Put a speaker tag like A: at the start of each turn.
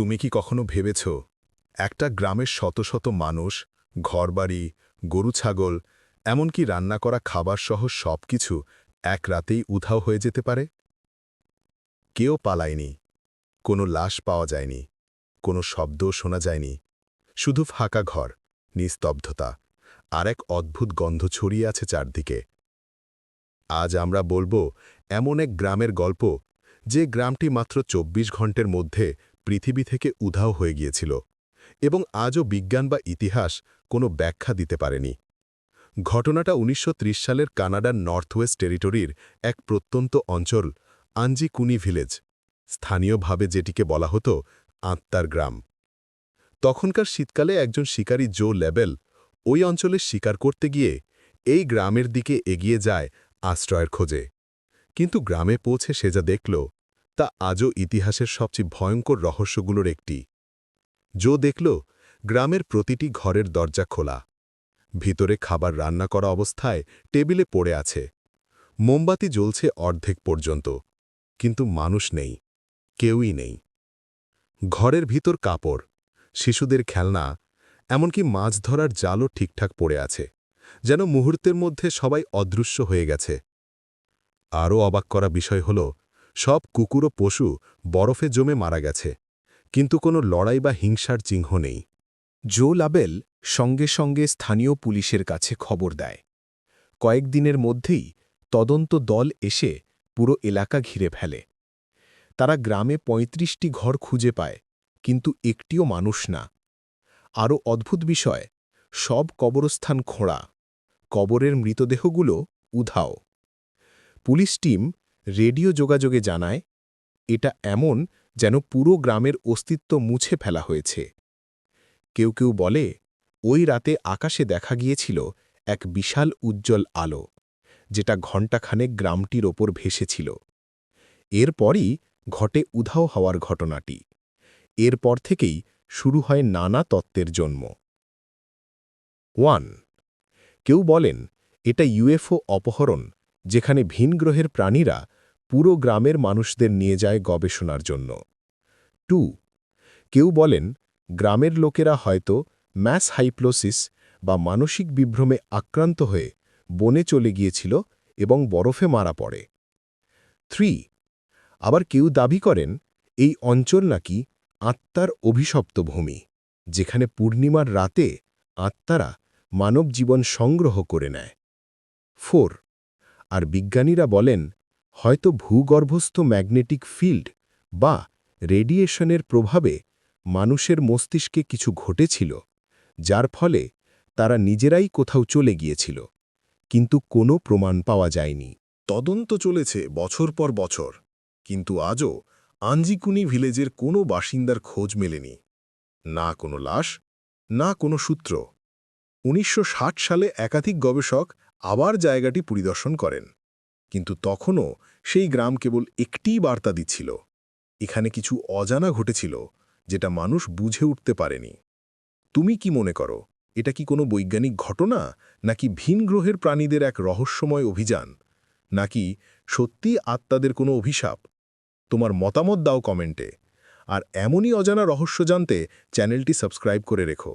A: তুমি কি কখনো ভেবেছ, একটা গ্রামের শত শত মানুষ, ঘরবাড়ি, গরু ছাগল, এমনকি রান্না করা খাবার সহ সব কিছু এক রাতেই উধাও হয়ে যেতে পারে? কেউ পালায়নি, কোনো লাশ পাওয়া যায়নি, কোনো শব্দও শোনা যায়নি, শুধু ফাঁকা ঘর, নিস্তব্ধতা, আর এক অদ্ভুত গন্ধ ছড়িয়ে আছে চারদিকে। আজ আমরা বলব, এমন এক গ্রামের গল্প, যে গ্রামটি মাত্র ২৪ ঘণ্টার মধ্যে পৃথিবী থেকে উধাও হয়ে গিয়েছিল এবং আজও বিজ্ঞান বা ইতিহাস কোনো ব্যাখ্যা দিতে পারেনি। ঘটনাটা ১৯৩০ সালের কানাডার নর্থ ওয়েস্ট টেরিটরির এক প্রত্যন্ত অঞ্চল, আঞ্জিকুনি ভিলেজ, স্থানীয়ভাবে যেটিকে বলা হতো আত্মার গ্রাম। তখনকার শীতকালে একজন শিকারী জো লেবেল ওই অঞ্চলে শিকার করতে গিয়ে এই গ্রামের দিকে এগিয়ে যায় আশ্রয়ের খোঁজে। কিন্তু গ্রামে পৌঁছে সে যা দেখল তা আজও ইতিহাসের সবচেয়ে ভয়ঙ্কর রহস্যগুলোর একটি। জো দেখল, গ্রামের প্রতিটি ঘরের দরজা খোলা। ভিতরে খাবার রান্না করা অবস্থায় টেবিলে পড়ে আছে। মোমবাতি জ্বলছে অর্ধেক পর্যন্ত। কিন্তু মানুষ নেই। কেউই নেই। ঘরের ভিতর কাপড়, শিশুদের খেলনা, এমনকি মাছ ধরার জালও ঠিকঠাক পড়ে আছে, যেন মুহূর্তের মধ্যে সবাই অদৃশ্য হয়ে গেছে। আরও অবাক করা বিষয় হল সব কুকুর ও পশু বরফে জমে মারা গেছে। কিন্তু কোনো লড়াই বা হিংসার চিহ্ন নেই।
B: জো লাবেল সঙ্গে সঙ্গে স্থানীয় পুলিশের কাছে খবর দেয়। কয়েকদিনের মধ্যেই তদন্ত দল এসে পুরো এলাকা ঘিরে ফেলে। তারা গ্রামে ৩৫টি ঘর খুঁজে পায়, কিন্তু একটিও মানুষ না। আরও অদ্ভুত বিষয়, সব কবরস্থান খোঁড়া। কবরের মৃতদেহগুলো উধাও। পুলিশ টিম রেডিও যোগাযোগে জানায়, এটা এমন যেন পুরো গ্রামের অস্তিত্ব মুছে ফেলা হয়েছে। কেউ কেউ বলে, ওই রাতে আকাশে দেখা গিয়েছিল এক বিশাল উজ্জ্বল আলো, যেটা ঘণ্টাখানেক গ্রামটির ওপর ভেসেছিল। এরপরই ঘটে উধাও হওয়ার ঘটনাটি। এরপর থেকেই শুরু হয় নানা তত্ত্বের জন্ম। ওয়ান, কেউ বলেন, এটা ইউএফও অপহরণ, যেখানে ভিনগ্রহের প্রাণীরা পুরো গ্রামের মানুষদের নিয়ে যায় গবেষণার জন্য। টু, কেউ বলেন গ্রামের লোকেরা হয়তো ম্যাস হাইপ্লোসিস বা মানসিক বিভ্রমে আক্রান্ত হয়ে বনে চলে গিয়েছিল এবং বরফে মারা পড়ে। থ্রি, আবার কেউ দাবি করেন এই অঞ্চল নাকি আত্মার অভিশপ্ত ভূমি, যেখানে পূর্ণিমার রাতে আত্মারা মানব জীবন সংগ্রহ করে নেয়। ফোর, আর বিজ্ঞানীরা বলেন হয়তো ভূগর্ভস্থ ম্যাগনেটিক ফিল্ড বা রেডিয়েশনের প্রভাবে মানুষের মস্তিষ্কে কিছু ঘটেছিল, যার ফলে তারা নিজেরাই কোথাও চলে গিয়েছিল, কিন্তু কোনো প্রমাণ পাওয়া যায়নি।
A: তদন্ত চলেছে বছর পর বছর, কিন্তু আজও আঞ্জিকুনি ভিলেজের কোনো বাসিন্দার খোঁজ মেলেনি, না কোনো লাশ, না কোনো সূত্র। উনিশশো ষাট সালে একাধিক গবেষক আবার জায়গাটি পরিদর্শন করেন। কিন্তু তখনও সেই গ্রাম কেবল একটিই বার্তা দিচ্ছিল। এখানে কিছু অজানা ঘটেছিল, যেটা মানুষ বুঝে উঠতে পারেনি। তুমি কি মনে করো, এটা কি কোনো বৈজ্ঞানিক ঘটনা, নাকি ভিন গ্রহের প্রাণীদের এক রহস্যময় অভিযান? নাকি সত্যি আত্মাদের কোনো অভিশাপ? তোমার মতামত দাও কমেন্টে। আর এমনই অজানা রহস্য জানতে চ্যানেলটি সাবস্ক্রাইব করে রেখো।